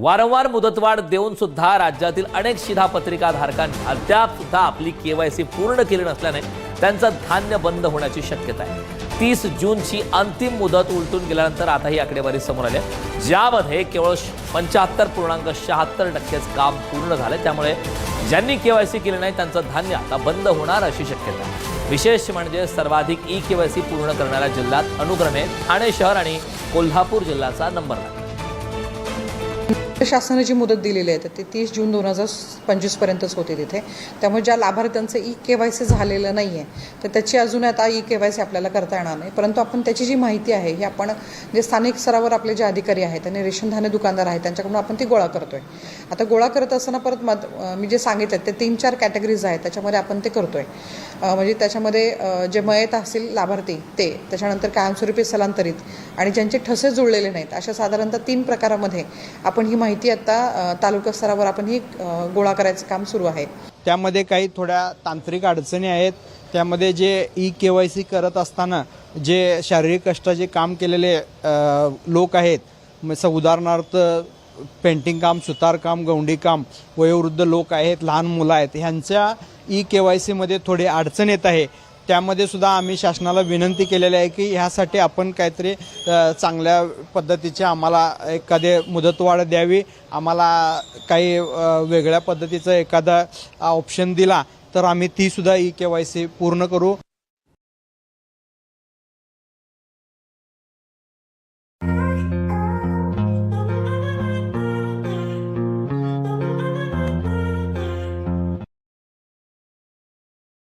वारंवार मुदतवाढ देऊन सुद्धा राज्यातील अनेक शिधापत्रिका धारकांनी अद्याप सुद्धा आपली केवायसी पूर्ण केली नसल्याने त्यांचं धान्य बंद होण्याची शक्यता आहे. तीस जूनची अंतिम मुदत उलटून गेल्यानंतर आता ही आकडेवारी समोर आली ज्यामध्ये केवळ पंच्याहत्तर पूर्णांक शहात्तर टक्केच काम पूर्ण झालं त्यामुळे ज्यांनी केवायसी केली नाही त्यांचं धान्य आता बंद होणार अशी शक्यता आहे. विशेष म्हणजे सर्वाधिक ई केवायसी पूर्ण करणाऱ्या जिल्ह्यात अनुक्रमे ठाणे शहर आणि कोल्हापूर जिल्ह्याचा नंबर लागला शासनाने जी मुदत दिलेली आहे. तर ती तीस जून दोन हजार पंचवीसपर्यंतच होते तिथे. त्यामुळे ज्या लाभार्थ्यांचं ई के वाय सी झालेलं नाही आहे तर त्याची अजून आता ई के वाय सी आपल्याला करता येणार नाही. परंतु आपण त्याची जी माहिती आहे ही आपण जे स्थानिक स्तरावर आपले जे अधिकारी आहेत आणि रेशनधान्य दुकानदार आहेत त्यांच्याकडून आपण ती गोळा करतोय. आता गोळा करत असताना परत मत मी जे सांगितलं ते तीन चार कॅटेगरीज आहेत त्याच्यामध्ये आपण ते करतोय. म्हणजे त्याच्यामध्ये जे मयत असतील लाभार्थी ते त्याच्यानंतर कायमस्वरूपी स्थलांतरित आणि ज्यांचे ठसे जुळलेले नाहीत अशा साधारणतः तीन प्रकारामध्ये आपण ही माहिती आता तालुका स्तरावर आपण ही गोळा करायचं काम सुरू आहे. त्यामध्ये काही थोड्या तांत्रिक अडचणी आहेत. त्यामध्ये जे ई के वाय सी करत असताना जे शारीरिक कष्टाचे काम केलेले लोक आहेत म- उदाहरणार्थ पेंटिंग काम सुतारकाम गवंडी काम वयोवृद्ध लोक आहेत लहान मुलं आहेत ह्यांच्या ई के वाय सीमध्ये थोडी अडचण येत आहे. त्यामध्ये सुद्धा आम्ही शासनाला विनंती केलेली आहे की ह्यासाठी आपण काहीतरी चांगल्या पद्धतीचे आम्हाला एखादे मुदतवाढ द्यावी. आम्हाला काही वेगळ्या पद्धतीचं एखादा ऑप्शन दिला तर आम्ही तीसुद्धा ई के वाय सी पूर्ण करू.